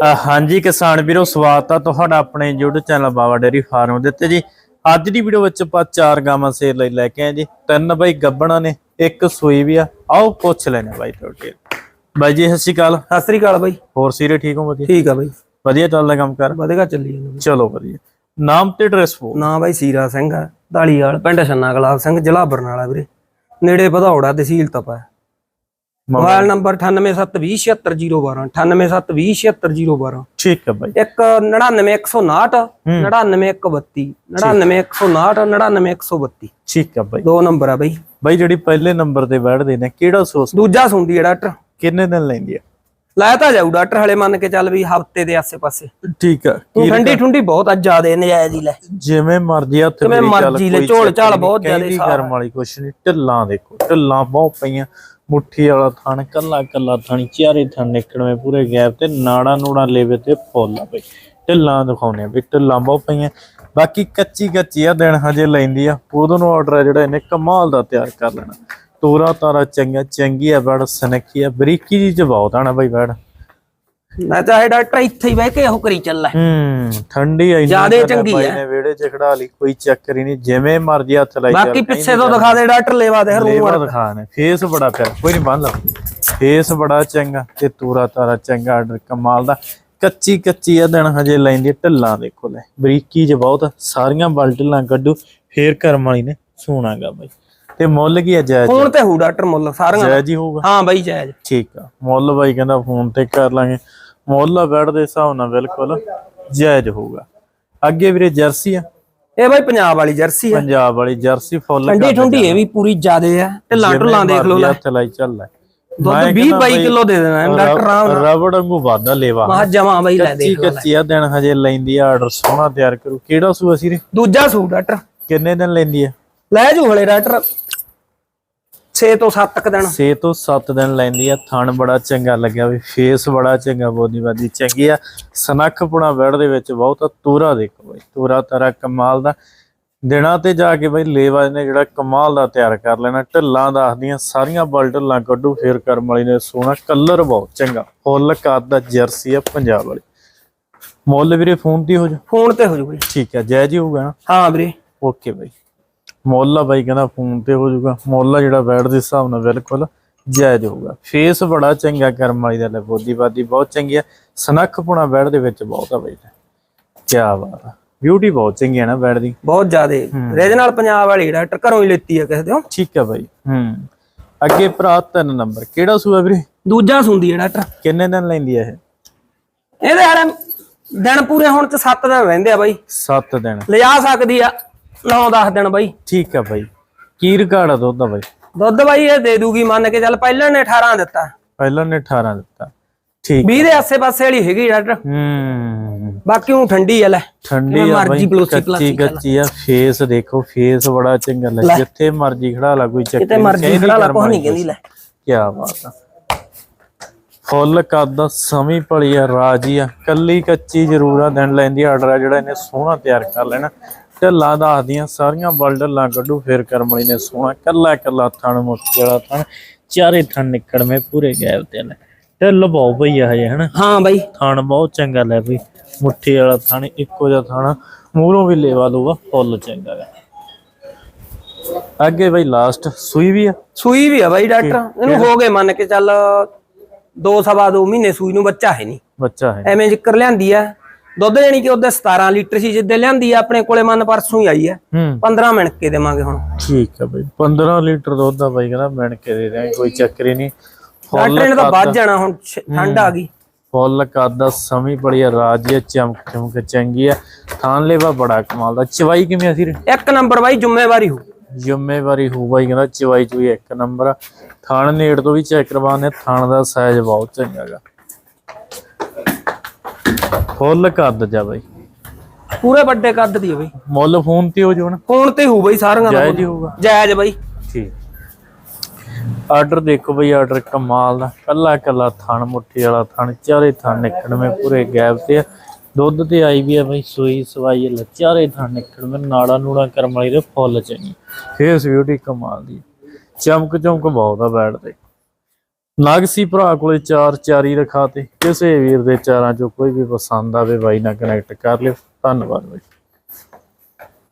ਹਾਂਜੀ ਕਿਸਾਨ ਵੀਰੋ ਸਵਾਗਤ ਆ ਤੁਹਾਡਾ ਆਪਣੇ YouTube channel Baba dairy farm ਦੇ ਉੱਤੇ ਜੀ। ਅੱਜ ਦੀ ਵੀਡੀਓ ਵਿੱਚ ਆਪਾਂ ਚਾਰ ਗਾਵਾਂ ਸੇਲ ਲਈ ਲੈ ਕੇ ਆਏ ਜੀ। ਤਿੰਨ ਬਾਈ ਗੱਬਣਾ ਨੇ ਇੱਕ ਸੂਈ ਵੀ ਆ। ਆਓ ਪੁੱਛ ਲੈਣੇ ਬਾਈ ਤੁਹਾਡੇ ਬਾਈ ਜੀ ਸਤਿ ਸ਼੍ਰੀ ਅਕਾਲ। ਸਤਿ ਸ੍ਰੀ ਅਕਾਲ ਬਾਈ। ਹੋਰ ਸੀਰੇ ਠੀਕ ਹੋ ਵਧੀਆ? ਠੀਕ ਆ ਬਾਈ। ਵਧੀਆ ਚੱਲਦਾ ਕੰਮ ਕਰ? ਵਧੇਗਾ ਚੱਲੀ ਜਾਂਦਾ। ਚਲੋ ਵਧੀਆ। ਨਾਮ ਤੇ ਐਡਰੈਸ ਬੋਲ। ਨਾਂ ਬਾਈ ਸੀਰਾ ਸਿੰਘ ਆ ਢਾਲੀਵਾਲ ਪਿੰਡ ਛੰਨਾ ਗੁਲਾਬ ਸਿੰਘ ਜ਼ਿਲ੍ਹਾ ਬਰਨਾਲਾ ਵੀਰੇ। ਨੇੜੇ ਭਦੌੜਾ ਤਹਿਸੀਲ ਤਪਾ। ਮੋਬਾਈਲ ਨੰਬਰ 9872076012 9872076012 ਠੀਕ ਹੈ ਬਾਈ। ਇੱਕ 99159 99132 99159 99132 ਠੀਕ। ਹੈ ਬਾਈ। ਦੋ ਨੰਬਰ ਆ ਬਾਈ। ਬਾਈ ਜਿਹੜੀ ਪਹਿਲੇ ਨੰਬਰ ਤੇ ਬੈਠਦੇ ਨੇ ਕਿਹੜਾ ਸੋਸ? ਦੂਜਾ ਸੁੰਦੀ ਹੈ ਡਾਕਟਰ। ਕਿੰਨੇ ਦਿਨ ਲੈਂਦੀ ਆ ਲੈ ਤਾਂ ਜਾਊ ਡਾਕਟਰ ਹਲੇ ਮੰਨ ਕੇ ਚੱਲ ਵੀ ਹਫ਼ਤੇ ਦੇ ਆਸੇ-ਪਾਸੇ। ਠੀਕ ਆ ਠੰਡੀ ਠੁੰਡੀ ਬਹੁਤ ਆ ਜਿਆਦੇ ਨਜਾਇਜ਼ ਹੀ ਲੈ। ਜਿਵੇਂ ਮਰਜ਼ੀ ਹੱਥ ਮੇਰੀ ਚੱਲ ਮਰਜ਼ੀ ਲੈ, ਝੋਲ ਝਾਲ ਬਹੁਤ ਜ਼ਿਆਦੇ ਸਾਫ਼ ਕਰਮ ਵਾਲੀ ਕੁਛ ਨਹੀਂ ਢਿੱਲਾਂ ਦੇਖੋ ਢਿੱਲਾਂ ਬਹੁਤ ਪਈਆਂ। ਮੁੱਠੀ ਵਾਲਾ ਥਣ, ਕੱਲਾ ਕੱਲਾ ਥਣੀ ਚਾਰੇ ਥਣ ਨਿਕਲਵੇਂ ਪੂਰੇ ਗੈਪ ਤੇ, ਨਾੜਾ ਨੂੜਾ ਲੇਵੇ ਤੇ ਫੁੱਲ ਆ ਬਈ। ਢਿੱਲਾਂ ਦਿਖਾਉਣੇ ਆ ਵੀ ਢਿੱਲਾਂ ਬਹੁਤ ਪਈਆਂ। ਬਾਕੀ ਕੱਚੀ ਕੱਚੀ ਆ, ਦਿਨ ਹਜੇ ਲੈਂਦੀ ਆ। ਉਦੋਂ ਨੂੰ ਆਰਡਰ ਆ ਜਿਹੜਾ ਇਹਨੇ ਕਮਾਲ ਦਾ ਤਿਆਰ ਕਰ ਲੈਣਾ। ਤੋਰਾ ਤਾਰਾ ਚੰਗਾ ਚੰਗੀ ਆ ਬੜ, ਸਨਖੀ ਆ, ਬਰੀਕੀ ਜੀ ਚ ਬਹੁਤ ਆਣਾ ਬਈ ਬੜ। ਮੈਂ ਚਾਹੇ ਡਾਕਟਰ ਇੱਥੇ ਹੀ ਬਹਿ ਕੇ ਉਹ ਕਰੀ ਚੱਲ ਹੂੰ। ਠੰਡੀ ਆਈ ਜ਼ਿਆਦੇ ਚੰਗੀ ਆ। ਨੇ ਵਿਹੜੇ ਚ ਖੜਾ ਲਈ ਕੋਈ ਚੱਕਰ ਹੀ ਨਹੀਂ ਜਿਵੇਂ ਮਰਜ਼ੀ ਹੱਥ ਲਾਈ ਬਾਕੀ ਪਿੱਛੇ ਤੋਂ ਦਿਖਾ ਦੇ ਡਾਕਟਰ ਲੇਵਾ ਦੇ ਰੂਹ ਲੇਵਾ ਦਿਖਾਣੇ ਫੇਸ ਬੜਾ ਪਿਆਰਾ ਕੋਈ ਨਹੀਂ ਬੰਨ ਲਾ। ਫੇਸ ਬੜਾ ਚੰਗਾ ਤੇ ਤੂਰਾ ਤਾਰਾ ਚੰਗਾ ਆਰਡਰ ਕਮਾਲ ਦਾ। ਕੱਚੀ ਕੱਚੀ ਆ ਦਿਨ ਹਜੇ ਲੈਂਦੀ ਢਿੱਲਾਂ ਦੇਖੋ ਲੈ ਬਰੀਕੀ ਚ ਬਹੁਤ ਸਾਰੀਆਂ ਬਲ ਢਿੱਲਾਂ ਕੱਢੂ ਫੇਰ ਕਰਮ ਵਾਲੀ ਨੇ ਸੋਣਾਗਾ ਬਾਈ। ਤੇ ਮੁੱਲ ਕੀ ਆ ਜਾਇਜ਼? ਫੋਨ ਤੇ ਹੂ ਡਾਕਟਰ ਮੁੱਲ ਸਾਰੀਆਂ। ਜਾਇਜ਼ ਹੀ ਹੋਊਗਾ। ਹਾਂ ਬਾਈ ਜਾਇਜ਼। ਠੀਕ ਆ ਮੁੱਲ ਬਾਈ ਕਹਿੰਦਾ ਫੋਨ ਤੇ ਕਰ ਲਾਂਗੇ। ਮੁੱਲ ਬੈਡ ਦੇ ਹਿਸਾਬ ਨਾਲ ਬਿਲਕੁਲ ਜਾਇਜ਼ ਹੋਊਗਾ। ਅੱਗੇ ਵੀਰੇ ਜਰਸੀ ਆ। ਇਹ ਬਾਈ ਪੰਜਾਬ ਵਾਲੀ ਜਰਸੀ ਆ। ਪੰਜਾਬ ਵਾਲੀ ਜਰਸੀ ਫੁੱਲ ਠੰਡੀ ਠੰਡੀ ਇਹ ਵੀ ਪੂਰੀ ਜ਼ਿਆਦੇ ਆ। ਢਿੱਲਾਂ ਢੁੱਲਾਂ ਦੇਖ ਲਓ ਲੈ। ਹੱਥ ਲਾਈ ਚੱਲ ਲੈ। ਦੁੱਧ 20 22 ਕਿਲੋ ਦੇ ਦੇਣਾ ਡਾਕਟਰ ਰਾਮ ਰਬੜ ਵਾਂਗੂ ਵਾਦਾ ਲੇਵਾ। ਮਾ ਜਮਾ ਬਾਈ ਲੈ ਕੱਚੀ ਦੇਖ ਲਓ ਲੈ। ਕੱਚੀ ਆ ਦਿਨ ਹਜੇ ਲੈਂਦੀ ਆ ਆਰਡਰ ਸੋਹਣਾ ਤਿਆਰ ਕਰੂ। ਕਿਹੜਾ ਸੂ ਅਸੀਂ ਰੇ? ਦੂਜਾ ਸੂ ਡਾਕਟਰ ਕਿੰਨੇ ਦਿਨ ਲੈਂਦੀ ਆ? ਲੈ ਜੂ ਹਲੇ ਡਾਕਟਰ 6 ਤੋਂ 7 ਤੱਕ ਦਿਨ। 6 ਤੋਂ 7 ਦਿਨ ਲੈਂਦੀ ਆ। ਥਣ ਬੜਾ ਚੰਗਾ ਲੱਗਿਆ ਵੀ ਫੇਸ ਬੜਾ ਚੰਗਾ ਬੋਦੀ ਬਾਦੀ ਚੰਗੀ ਆ। ਸਨੱਖ ਪੁਣਾ ਬੈੜ ਦੇ ਵਿੱਚ ਬਹੁਤ ਤੂਰਾ ਦੇਖੋ ਬਈ ਤੂਰਾ ਤਾਰਾ ਕਮਾਲ ਦਾ। ਦਿਨਾਂ ਤੇ ਜਾ ਕੇ ਬਈ ਲੇਵਾ ਨੇ ਜਿਹੜਾ ਕਮਾਲ ਦਾ ਤਿਆਰ ਕਰ ਲੈਣਾ। ਢਿੱਲਾਂ ਦੱਸਦੀਆਂ ਸਾਰੀਆਂ ਬਲ ਢਿੱਲਾਂ ਕੱਢੂ ਫੇਰ ਕਰਮ ਵਾਲੀ ਨੇ ਸੋਹਣਾ ਕਲਰ ਬਹੁਤ ਚੰਗਾ। ਫੁੱਲ ਕੱਦ ਦਾ ਜਰਸੀ ਆ ਪੰਜਾਬ ਵਾਲੀ। ਮੁੱਲ ਵੀਰੇ ਫੋਨ ਤੇ ਹੋ ਜਾ। ਫੋਨ ਤੇ ਹੋ ਜੂ ਠੀਕ ਹੈ ਜੈ ਜੀ ਹੋਊਗਾ ਨਾ? ਹਾਂ ਵੀਰੇ। Okay bye. ਮੁੱਲ ਬਾਈ ਕਹਿੰਦਾ ਫੋਨ ਤੇ ਹੋ ਜਾਊਗਾ। ਮੁੱਲ ਜਿਹੜਾ ਬੈਡ ਦੇ ਹਿਸਾਬ ਨਾਲ ਬਿਲਕੁਲ ਜਾਇਜ਼ ਹੋਊਗਾ। ਫੇਸ ਬੜਾ ਚੰਗਾ ਕਰਮ ਵਾਲੀ ਦਾ ਲੈ ਬੋਦੀ ਬਹੁਤ ਚੰਗੀ ਆ। ਸਨੱਖ ਪੁਣਾ ਬੈਡ ਦੇ ਵਿੱਚ ਬਹੁਤ ਆ ਬਾਈ ਕੀ ਬਾਤ ਆ। ਬਿਊਟੀ ਬਹੁਤ ਚੰਗੀ ਆ ਨਾ ਬੈਡ ਦੀ। ਬਹੁਤ ਜ਼ਿਆਦੇ। ਰੀਜਨਲ ਪੰਜਾਬ ਵਾਲੀ ਡਾਕਟਰ ਘਰੋਂ ਹੀ ਲੈਤੀ ਆ ਕਿਸੇ ਤੋਂ ਠੀਕ ਆ ਬਾਈ। ਹੂੰ। ਅੱਗੇ ਭਰਾ ਤਿੰਨ ਨੰਬਰ। ਕਿਹੜਾ ਸੂਆ ਵੀਰੇ? ਦੂਜਾ ਸੁੰਦੀ ਆ ਡਾਕਟਰ ਕਿੰਨੇ ਦਿਨ ਲੈਂਦੀ ਆ ਇਹ? ਇਹਦੇ ਹਾਲੇ ਦਿਨ ਪੂਰੇ ਹੋਣ ਚ 7 ਦਿਨ ਰਹਿੰਦੇ ਆ ਬਾਈ। 7 ਦਿਨ। ਲਿਜਾ ਸਕਦੀ ਆ। 9-10 ਦਿਨ ਬਾਈ। ਠੀਕ ਆ ਬਾਈ। ਕੀ ਰਿਕਾਰਡ ਆ ਦੁੱਧ ਦਾ ਬਾਈ? ਦੁੱਧ ਬਾਈ ਇਹ ਦੇ ਦੂਗੀ ਮੰਨ ਕੇ ਚੱਲ ਪਹਿਲਾਂ ਨੇ 18 ਦਿੱਤਾ। ਪਹਿਲਾਂ ਨੇ 18 ਦਿੱਤਾ। ਠੀਕ 20 ਦੇ ਆਸੇ-ਪਾਸੇ ਵਾਲੀ ਹੈਗੀ ਡਾਕਟਰ। ਹੂੰ। ਬਾਕੀ ਉਹ ਠੰਡੀ ਆ ਲੈ। ਠੰਡੀ ਆ ਮਰਜ਼ੀ ਪਲਾਸੀ ਲਾ। ਕੱਚੀ ਆ ਫੇਸ ਦੇਖੋ ਫੇਸ ਬੜਾ ਚੰਗਾ ਲੱਗ ਜਿੱਥੇ ਮਰਜ਼ੀ ਖੜਾ ਲਾ ਕੋਈ ਚੱਕਰ ਕਿਤੇ ਮਰਜ਼ੀ ਖੜਾ ਲਾ ਕੁਛ ਨਹੀਂ ਕਹਿੰਦੀ ਲੈ। ਕੀ ਬਾਤ ਆ। ਫੁੱਲ ਕੱਦ ਸਮੀ ਭਲੀ ਆ ਰਾਜੀ ਆ ਕੱਲੀ ਕੱਚੀ ਜ਼ਰੂਰ ਆ ਦਿਨ ਲੈਂਦੀ ਆਰਡਰ ਆ ਜਿਹੜਾ ਇਹਨੇ ਸੋਹਣਾ ਤਿਆਰ ਕਰ ਲੈਣਾ। ਢੱਲਾ ਦੱਸਦੀਆਂ ਸਾਰੀਆਂ ਬਲਡਲਾਂ ਕੱਢੂ ਫੇਰ ਕਰਮਣੀ ਨੇ ਸੋਹਣਾ ਕੱਲਾ ਕੱਲਾ ਥਣ ਮੁੱਠੀ ਵਾਲਾ ਥਣ ਚਾਰੇ ਥਣ ਨਿਕੜਵੇਂ ਪੂਰੇ ਗੈਬ ਤੇ ਲੈ। ਢਿੱਲ ਬਹੁਤ ਪਈ ਆ ਹਜੇ ਹਨਾ? ਹਾਂ ਬਾਈ। ਥਣ ਬਹੁਤ ਚੰਗਾ ਲੈ ਬਈ ਮੁੱਠੀ ਵਾਲਾ ਥਣ ਇੱਕੋ ਜਿਹਾ ਥਣ ਮੂਹਰੋਂ ਵੀ ਲੇਵਾ ਲੂਗਾ ਫੁੱਲ ਚੰਗਾ ਗਾ। ਅੱਗੇ ਬਈ ਲਾਸਟ ਸੂਈ ਵੀ ਆ? ਸੂਈ ਵੀ ਆ ਬਾਈ ਡਾਕਟਰ ਇਹਨੂੰ ਹੋ ਗਏ ਮੰਨ ਕੇ ਚੱਲ ਦੋ ਸਵਾ ਦੋ ਮਹੀਨੇ ਸੂਈ ਨੂੰ ਬੱਚਾ ਹੈ ਨਹੀਂ। ਬੱਚਾ ਹੈ। ਐਵੇਂ ਜ਼ਿਕਰ ਲਿਆਂਦੀ ਆ ਦੁੱਧ ਜਾਨੀ ਕਿ ਉਹਦੇ 17 ਲੀਟਰ ਸੀ ਜਿੱਦੇ ਲਿਆਂਦੀ ਆ ਆਪਣੇ ਕੋਲੇ ਮਨ ਪਰਸੋਂ ਹੀ ਆਈ ਆ। ਹੂੰ। 15 ਮਿੰਟ ਕੇ ਦੇਵਾਂਗੇ ਹੁਣ। ਠੀਕ ਆ ਬਈ 15 ਲੀਟਰ ਦੁੱਧ ਦਾ ਬਾਈ ਕਹਿੰਦਾ ਮਿਣ ਕੇ ਦੇ ਦਿਆਂਗੇ ਕੋਈ ਚੱਕਰ ਹੀ ਨਹੀਂ। ਡਾਕਟਰ ਨੇ ਤਾਂ ਵੱਧ ਜਾਣਾ ਹੁਣ ਛ- ਠੰਡ ਆ ਗਈ। ਫੁੱਲ ਕੱਦ ਸਮੀ ਬੜੀ ਆ ਰਾਜੀ ਚਮਕ ਚਮਕ ਚੰਗੀ ਆ। ਥਾਨ ਲੇਵਾ ਬੜਾ ਕਮਾਲ ਦਾ। ਚਵਾਈ ਕਿਵੇਂ ਅਸੀਂ ਇੱਕ ਨੰਬਰ ਬਾਈ ਜ਼ਿੰਮੇਵਾਰੀ ਹੋ। ਜ਼ਿੰਮੇਵਾਰੀ ਹੋ ਬਾਈ ਕਹਿੰਦਾ ਚਵਾਈ ਚੁਈ ਇੱਕ ਨੰਬਰ ਆ। ਥਾਣ ਨੇੜ ਤੋਂ ਵੀ ਚੈੱਕ ਕਰਵਾਉਂਦੇ ਥਾਣ ਦਾ ਸਾਈਜ਼ ਬਹੁਤ ਚੰਗਾ ਗਾ। ਫੁੱਲ ਕੱਦ ਜਾ ਬਾਈ। ਪੂਰੇ ਵੱਡੇ ਕੱਦ ਦੀ ਆ ਬਾਈ। ਮੁੱਲ ਫੋਨ ਤੇ ਹੋ ਜਾਣਾ ਫੋਨ ਤੇ ਹੋ ਬਾਈ ਸਾਰੀਆਂ ਦਾ ਜਾਇਜ਼ ਹੀ ਹੋਊਗਾ। ਜਾਇਜ਼ ਬਾਈ। ਠੀਕ। ਆਰਡਰ ਦੇਖੋ ਬਈ ਆਰਡਰ ਕਮਾਲ ਦਾ। ਕੱਲਾ ਕੱਲਾ ਥਣ ਮੁੱਠੀ ਵਾਲਾ ਥਣ ਚਾਰੇ ਥਣ ਨਿਕੜਵੇਂ ਪੂਰੇ ਗੈਪ ਤੇ ਆ। ਦੁੱਧ ਤੇ ਆਈ ਵੀ ਆ ਬਈ ਸੂਈ ਸਵਾਈ ਲੈ ਚਾਰੇ ਥਣ ਨਿਕੜਵੇਂ ਨਾੜਾ ਨੂੜਾ ਕਰਮ ਵਾਲੀ ਦੇ ਫੁੱਲ ਚੰਗੀ ਫੇਸ ਬਿਊਟੀ ਕਮਾਲ ਦੀ ਚਮਕ ਚਮਕ ਬਹੁਤ ਆ ਬੈਠ ਤੇ। ਨਾਗਸੀ ਭਰਾ ਕੋਲੇ ਚਾਰ ਚਾਰੀ ਰਖਾਤੇ ਕਿਸੇ ਵੀਰ ਦੇ ਚਾਰਾਂ ਚੋਂ ਕੋਈ ਵੀ ਪਸੰਦ ਆਵੇ ਬਾਈ ਨਾਲ ਕਨੈਕਟ ਕਰ ਲਿਓ। ਧੰਨਵਾਦ ਬਾਈ।